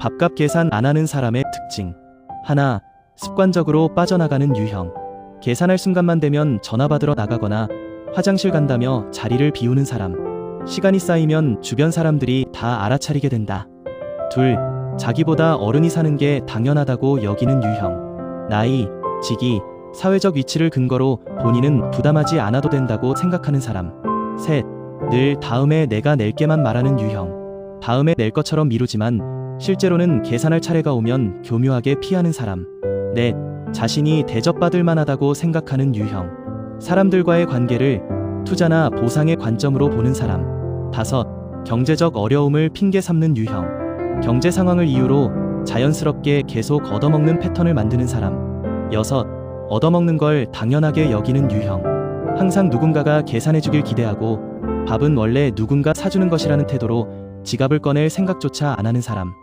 밥값 계산 안 하는 사람의 특징. 하나, 습관적으로 빠져나가는 유형. 계산할 순간만 되면 전화 받으러 나가거나 화장실 간다며 자리를 비우는 사람. 시간이 쌓이면 주변 사람들이 다 알아차리게 된다. 둘, 자기보다 어른이 사는 게 당연하다고 여기는 유형. 나이, 직위, 사회적 위치를 근거로 본인은 부담하지 않아도 된다고 생각하는 사람. 셋, 늘 다음에 내가 낼게만 말하는 유형. 다음에 낼 것처럼 미루지만 실제로는 계산할 차례가 오면 교묘하게 피하는 사람. 넷, 자신이 대접받을 만하다고 생각하는 유형. 사람들과의 관계를 투자나 보상의 관점으로 보는 사람. 다섯, 경제적 어려움을 핑계 삼는 유형. 경제 상황을 이유로 자연스럽게 계속 얻어먹는 패턴을 만드는 사람. 여섯, 얻어먹는 걸 당연하게 여기는 유형. 항상 누군가가 계산해주길 기대하고 밥은 원래 누군가 사주는 것이라는 태도로 지갑을 꺼낼 생각조차 안 하는 사람.